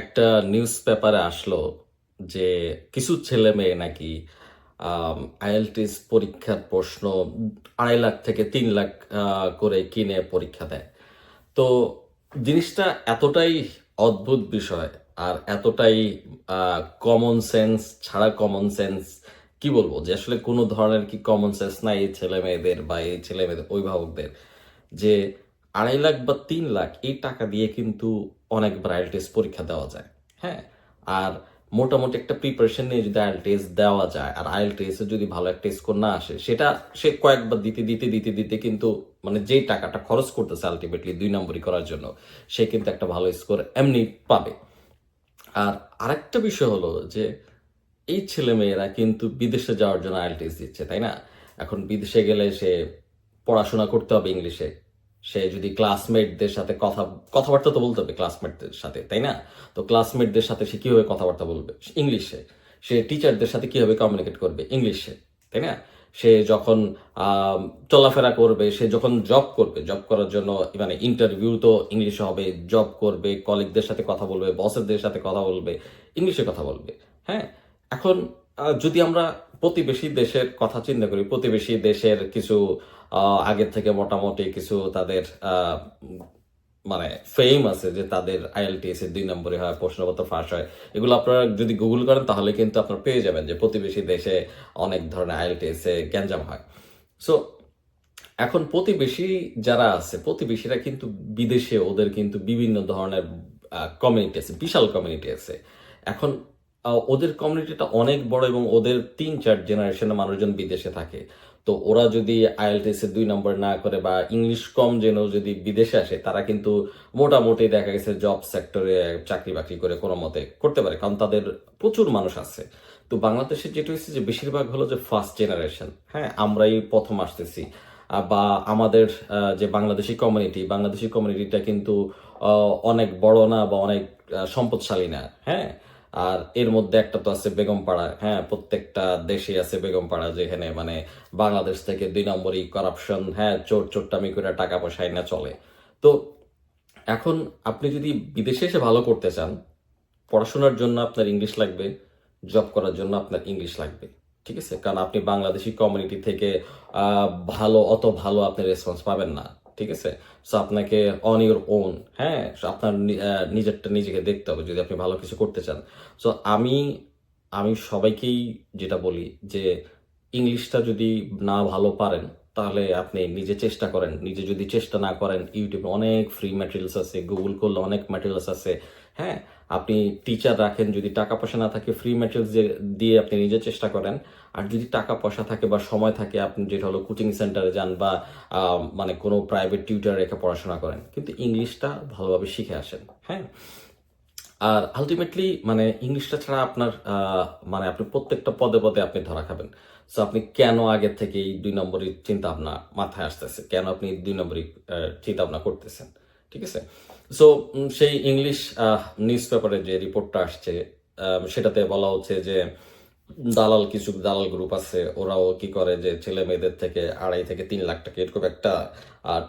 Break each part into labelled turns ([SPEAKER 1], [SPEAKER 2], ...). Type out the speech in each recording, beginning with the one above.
[SPEAKER 1] একটা নিউজ পেপারে আসলো যে কিছু ছেলে মেয়ে নাকি আইএলটিস পরীক্ষার প্রশ্ন আড়াই লাখ থেকে তিন লাখ করে কিনে পরীক্ষা দেয়। তো জিনিসটা এতটাই অদ্ভুত বিষয় আর এতটাই কমন সেন্স ছাড়া কমন সেন্স কি বলব? যে আসলে কোনো ধরনের কি কমন সেন্স নাই এই ছেলে মেয়েদের বা এই ছেলে মেয়েদের, অভিভাবকদের। যে আড়াই লাখ বা তিন লাখ এই টাকা দিয়ে কিন্তু অনেকবার আইএল টেস্ট পরীক্ষা দেওয়া যায় হ্যাঁ? আর মোটামুটি একটা প্রিপারেশন নিয়ে যদি আইএল টেস্ট দেওয়া যায়, আর আইএল টেস্টে যদি ভালো একটা স্কোর না আসে, সেটা সে কয়েকবার দিতে দিতে দিতে দিতে কিন্তু মানে যেই টাকাটা খরচ করতেছে আলটিমেটলি দুই নম্বরই করার জন্য, সে কিন্তু একটা ভালো স্কোর এমনি পাবে। আর আরেকটা বিষয় হলো যে, এই ছেলে মেয়েরা কিন্তু বিদেশে যাওয়ার জন্য আয়েল টেস্ট দিচ্ছে, তাই না? এখন বিদেশে গেলে সে পড়াশোনা করতে হবে ইংলিশে সে যদি ক্লাসমেটদের সাথে কথা, কথাবার্তা তো বলতে হবে ক্লাসমেটদের সাথে, তাই না? তো ক্লাসমেটদের সাথে সে কীভাবে কথাবার্তা বলবে? ইংলিশে সে টিচারদের সাথে কীভাবে কমিউনিকেট করবে? ইংলিশে তাই না? সে যখন চলাফেরা করবে, সে যখন জব করবে জব করার জন্য মানে ইন্টারভিউ তো ইংলিশে হবে জব করবে কলিগদের সাথে কথা বলবে বসেরদের সাথে কথা বলবে ইংলিশে কথা বলবে হ্যাঁ? এখন যদি আমরা প্রতিবেশী দেশের কথা চিন্তা করি। প্রতিবেশী দেশের কিছু আগের থেকে মোটামুটি কিছু তাদের মানে ফেম আছে যে তাদের আইএলটিএস এর দুই নম্বরে হয়, প্রশ্নপত্র ফাঁস হয়। এগুলো আপনারা যদি গুগল করেন তাহলে কিন্তু আপনারা পেয়ে যাবেন যে প্রতিবেশী দেশে অনেক ধরনের আইএলটিএস এ গ্যাঞ্জাম হয়। সো এখন প্রতিবেশী যারা আছে, প্রতিবেশীরা কিন্তু বিদেশে ওদের কিন্তু বিভিন্ন ধরনের কমিউনিটি আছে বিশাল কমিউনিটি আছে এখন ওদের কমিউনিটিটা অনেক বড় এবং ওদের তিন, চার জেনারেশনের মানুষজন বিদেশে থাকে। তো ওরা যদি আইএলটিএস এর দুই নম্বর না করে বা ইংলিশ কম যেন যদি বিদেশে আসে, তারা কিন্তু মোটামুটি দেখা গেছে জব সেক্টরে চাকরি বাকরি করে কোনো মতে করতে পারে, কারণ তাদের প্রচুর মানুষ আছে। তো বাংলাদেশে যেটা হচ্ছে যে বেশিরভাগ হলো যে ফার্স্ট জেনারেশন হ্যাঁ আমরাই প্রথম আসতেছি। বা আমাদের যে বাংলাদেশি কমিউনিটি বাংলাদেশি কমিউনিটিটা কিন্তু অনেক বড় না বা অনেক সম্পদশালী না। হ্যাঁ আর এর মধ্যে একটা তো আছে বেগমপাড়া। হ্যাঁ প্রত্যেকটা দেশে আছে বেগমপাড়া যেখানে মানে বাংলাদেশ থেকে দুই নম্বরই করাপশন হ্যাঁ চোর চোরটামি করে টাকা পয়সা না চলে। তো এখন আপনি যদি বিদেশে এসে ভালো করতে চান, পড়াশোনার জন্য আপনার ইংলিশ লাগবে জব করার জন্য আপনার ইংলিশ লাগবে, ঠিক আছে? কারণ আপনি বাংলাদেশি কমিউনিটি থেকে ভালো, অত ভালো আপনি রেসপন্স পাবেন না। ঠিক আছে? সো আপনাকে অন ইউর ওন হ্যাঁ? আপনার নিজেরটা নিজেকে দেখতে হবে যদি আপনি ভালো কিছু করতে চান। সো আমি আমি সবাইকেই যেটা বলি যে ইংলিশটা যদি না ভালো পারেন তাহলে আপনি নিজে চেষ্টা করেন। নিজে যদি চেষ্টা না করেন ইউটিউবে অনেক ফ্রি ম্যাটেরিয়ালস আছে গুগল করলে অনেক ম্যাটেরিয়ালস আছে। হ্যাঁ আপনি টিচার রাখেন, যদি টাকা পয়সা না থাকে ফ্রি ম্যাটেরিয়ালস দিয়ে আপনি নিজে চেষ্টা করেন। আর যদি টাকা পয়সা থাকে বা সময় থাকে, আপনি যেটা হলো কোচিং সেন্টারে যান বা মানে কোনো প্রাইভেট টিউটার রেখে পড়াশোনা করেন। কিন্তু ইংলিশটা ভালোভাবে শিখে আসেন। হ্যাঁ আর আলটিমেটলি মানে ইংলিশটা ছাড়া আপনার মানে আপনি প্রত্যেকটা পদে পদে আপনি ধরা খাবেন। সো আপনি কেন আগের থেকে এই দুই নম্বরের চিন্তা ভাবনা মাথায় আসতেছে? কেন আপনি দুই নম্বরই চিন্তা ভাবনা করতেছেন? ঠিক আছে? সো সেই ইংলিশ নিউজ পেপারে যে রিপোর্টটা আসছে সেটাতে বলা হচ্ছে যে দালাল কিছু দালাল গ্রুপ আছে, ওরাও কি করে যে ছেলে মেয়েদের থেকে আড়াই থেকে তিন লাখ টাকা এরকম একটা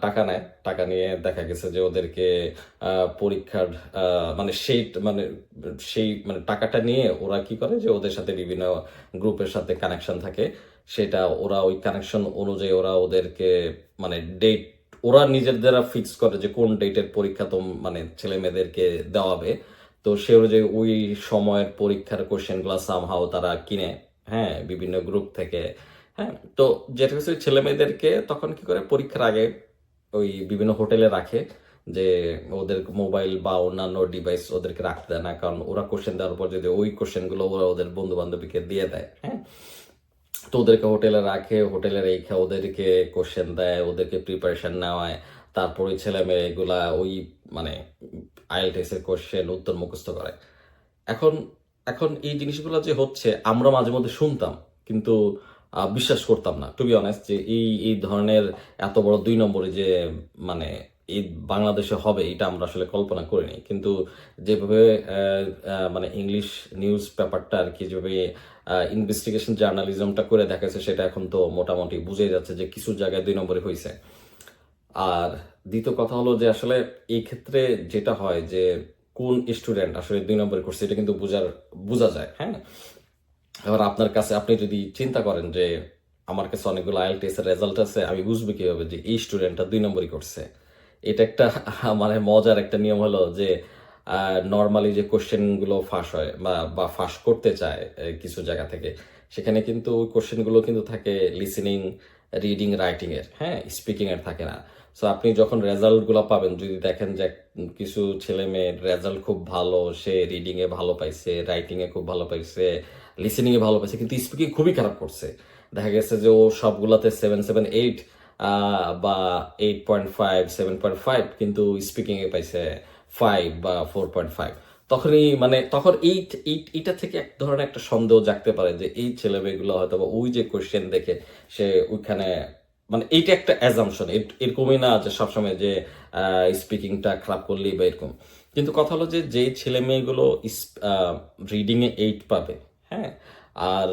[SPEAKER 1] টাকা নেয়। টাকা নিয়ে দেখা গেছে যে ওদেরকে পরীক্ষার মানে সেই মানে সেই মানে টাকাটা নিয়ে ওরা কি করে যে ওদের সাথে বিভিন্ন গ্রুপের সাথে কানেকশন থাকে। সেটা ওরা ওই কানেকশন অনুযায়ী ওরা ওদেরকে মানে ডেট ওরা নিজেদের ফিক্স করে যে কোন ডেটের পরীক্ষা তো মানে ছেলে মেয়েদেরকে দেওয়াবে। তো সে অনুযায়ী ওই সময়ের পরীক্ষার কোশ্চেনগুলো সামহাও তারা কিনে হ্যাঁ বিভিন্ন গ্রুপ থেকে হ্যাঁ তো যেটা হচ্ছে ছেলে মেয়েদেরকে তখন কি করে পরীক্ষার আগে ওই বিভিন্ন হোটেলে রাখে যে ওদের মোবাইল বা অন্যান্য ডিভাইস ওদেরকে রাখতে দেয় না, কারণ ওরা কোশ্চেন দেওয়ার পর যদি ওই কোশ্চেনগুলো ওরা ওদের বন্ধু বান্ধবীকে দিয়ে দেয় হ্যাঁ তো ওদেরকে হোটেলে রাখে হোটেলে রেখে ওদেরকে কোশ্চেন দেয়, ওদেরকে প্রিপারেশন নেওয়ায়। তারপরে ছেলে মেয়ে এগুলা ওই মানে আইএলটিএস এর কোশ্চেন উত্তর মুখস্থ করে। এখন এখন এই জিনিসগুলো যে হচ্ছে, আমরা মাঝে মধ্যে শুনতাম, কিন্তু বিশ্বাস করতাম না। টু বি অনেস্ট যে এই এই ধরনের এত বড় দুই নম্বরে যে মানে এই বাংলাদেশে হবে, এটা আমরা আসলে কল্পনা করিনি। কিন্তু যেভাবে মানে ইংলিশ নিউজ পেপারটা আর কি, যেভাবে ইনভেস্টিগেশন জার্নালিজমটা করে দেখাচ্ছে সেটা এখন তো মোটামুটি বুঝে যাচ্ছে যে কিছু জায়গায় দুই নম্বরে হয়েছে আর দ্বিতীয় কথা হলো যে আসলে এই ক্ষেত্রে যেটা হয় যে কোন স্টুডেন্ট আসলে দুই নম্বরে করছে এটা কিন্তু বোঝার, বোঝা যায় হ্যাঁ? এবার আপনার কাছে আপনি যদি চিন্তা করেন যে আমার কাছে অনেকগুলো আইএলটিএস এর রেজাল্ট আছে, আমি বুঝব কীভাবে যে এই স্টুডেন্টটা দুই নম্বরই করছে এটা একটা মানে মজার একটা নিয়ম হলো যে নর্মালি যে কোশ্চেনগুলো ফাঁস হয় বা বা ফাঁস করতে চায় কিছু জায়গা থেকে সেখানে কিন্তু ওই কোশ্চেনগুলো কিন্তু থাকে লিসেনিং রিডিং রাইটিং এর। হ্যাঁ স্পিকিং এর থাকে না। সো আপনি যখন রেজাল্টগুলো পাবেন, যদি দেখেন যে কিছু ছেলে মেয়ের রেজাল্ট খুব ভালো, সে রিডিং এ ভালো পাইছে রাইটিং এ খুব ভালো পাইছে লিসেনিং এ ভালো পাইছে, কিন্তু স্পিকিং খুবই খারাপ করছে। দেখা গেছে যে ও সবগুলাতে সেভেন সেভেন এইট বা eight point five seven point five কিন্তু স্পিকিং এ পাইছে ফাইভ বা ফোর পয়েন্ট ফাইভ তখনই মানে তখন এই এই- এইটা থেকে এক ধরনের একটা সন্দেহ জাগতে পারে যে এই ছেলে মেয়েগুলো হয়তো বা ওই যে কোশ্চেন দেখে সে ওইখানে মানে এইটা একটা অ্যাজামশন এরকমই না যে সবসময় যে স্পিকিংটা খারাপ করলেই বা এরকম। কিন্তু কথা হলো যে যে ছেলে মেয়েগুলো রিডিং এ এইট পাবে হ্যাঁ? আর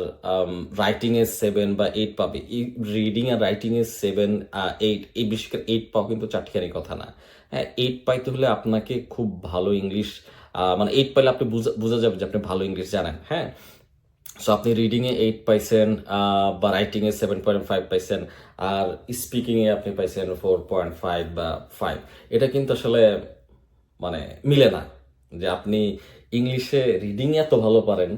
[SPEAKER 1] রাইটিং এ সেভেন বা এইট পাবে। এই রিডিং আর রাইটিং এ সেভেন এইট এই বিশেষ করে এইট পাও কিন্তু চাটখানি কথা না। হ্যাঁ এইট পাইতে হলে আপনাকে খুব ভালো ইংলিশ মানে এইট পাইলে আপনি বুঝা- যাবে যে আপনি ভালো ইংলিশ জানেন হ্যাঁ? সো আপনি রিডিংয়ে এইট পাইছেন বা রাইটিংয়ে সেভেন পয়েন্ট ফাইভ পাইছেন, আর স্পিকিংয়ে আপনি পাইছেন ফোর পয়েন্ট ফাইভ বা ফাইভ এটা কিন্তু আসলে মানে মিলে না, যে আপনি ইংলিশে রিডিং এত ভালো পারেন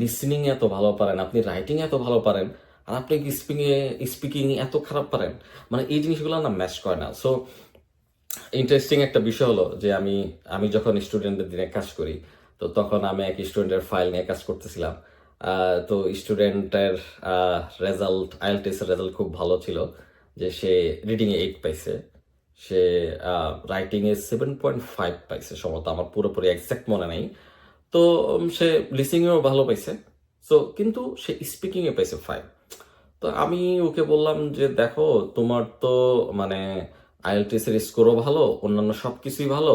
[SPEAKER 1] লিসনিং এত ভালো পারেন, আপনি রাইটিং এত ভালো পারেন, আর আপনি স্পিকিং এ স্পিকিং এত খারাপ পারেন? মানে এই জিনিসগুলো না ম্যাচ করে না। সো ইন্টারেস্টিং একটা বিষয় হলো যে আমি আমি যখন স্টুডেন্টদের দিনে কাজ করি, তো তখন আমি এক স্টুডেন্টের ফাইল নিয়ে কাজ করতেছিলাম। তো স্টুডেন্টের রেজাল্ট আইএলটিএস এর রেজাল্ট খুব ভালো ছিল যে সে রিডিং এ এইট পাইছে। সে রাইটিং এ সেভেন পয়েন্ট ফাইভ পাইছে সম্ভবত, আমার পুরোপুরি এক্সাক্ট মনে নেই। তো সে লিসিংয়েও ভালো পাইছে। সো কিন্তু সে স্পিকিং এ পাইছে ফাইভ তো আমি ওকে বললাম যে, দেখো, তোমার তো মানে আইএলটিএস এর স্কোরও ভালো, অন্যান্য সব কিছুই ভালো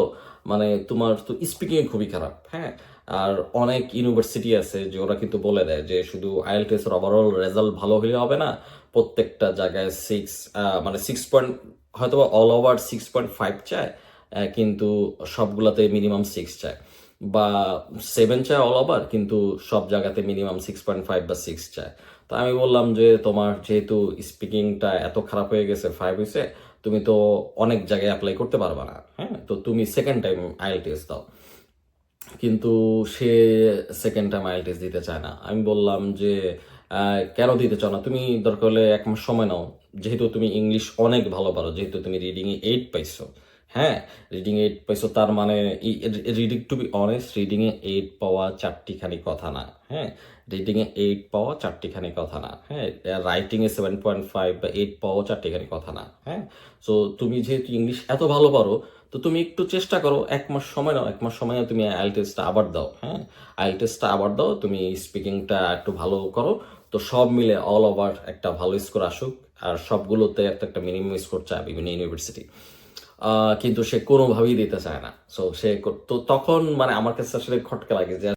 [SPEAKER 1] মানে তোমার তো স্পিকিং খুবই খারাপ হ্যাঁ? আর অনেক ইউনিভার্সিটি আছে যে ওরা কিন্তু বলে দেয় যে শুধু আইএলটিএস এর ওভারঅল রেজাল্ট ভালো হলে হবে না, প্রত্যেকটা জায়গায় সিক্স মানে সিক্স পয়েন্ট হয়তো all over six point five চায় কিন্তু সবগুলাতে মিনিমাম সিক্স চায়। বা সেভেন চায় অল ওভার কিন্তু সব জায়গাতে মিনিমাম সিক্স পয়েন্ট ফাইভ বা সিক্স চায়। তো আমি বললাম যে তোমার যেহেতু স্পিকিংটা এত খারাপ হয়ে গেছে ফাইভ হয়েছে তুমি তো অনেক জায়গায় অ্যাপ্লাই করতে পারবা না হ্যাঁ? তো তুমি সেকেন্ড টাইম আইএলটিএস দাও। কিন্তু সে সেকেন্ড টাইম আইএলটিএস দিতে চায় না। আমি বললাম যে কেন দিতে চাও না? তুমি দরকার হলে এক মাস সময় নাও। যেহেতু তুমি ইংলিশ অনেক ভালো পারো, যেহেতু তুমি রিডিংয়ে এইট পাইছো। হ্যাঁ রিডিং এইট পাইছো তার মানে reading to be honest reading A eight পাওয়া চারটিখানি কথা না হ্যাঁ রিডিং এ এইট পাওয়া চারটিখানি কথা না হ্যাঁ রাইটিং এ সেভেন পয়েন্ট ফাইভ বা এইট পাওয়া চারটিখানি কথা না হ্যাঁ সো তুমি যেহেতু ইংলিশ এত ভালো পারো, তো তুমি একটু চেষ্টা করো, এক মাস সময় নাও, এক মাস সময় তুমি আইএল টেস্টটা আবার দাও হ্যাঁ আইএল টেস্টটা আবার দাও, তুমি স্পিকিংটা একটু ভালো করো, তো সব মিলে অল ওভার একটা ভালো স্কোর আসুক, আর সবগুলোতে একটা একটা মিনিমাম স্কোর চায় বিভিন্ন ইউনিভার্সিটি কিন্তু সে কোনোভাবেই দিতে চায় না। সো সে তো তখন মানে আমার কাছে আসলে খটকা লাগে যে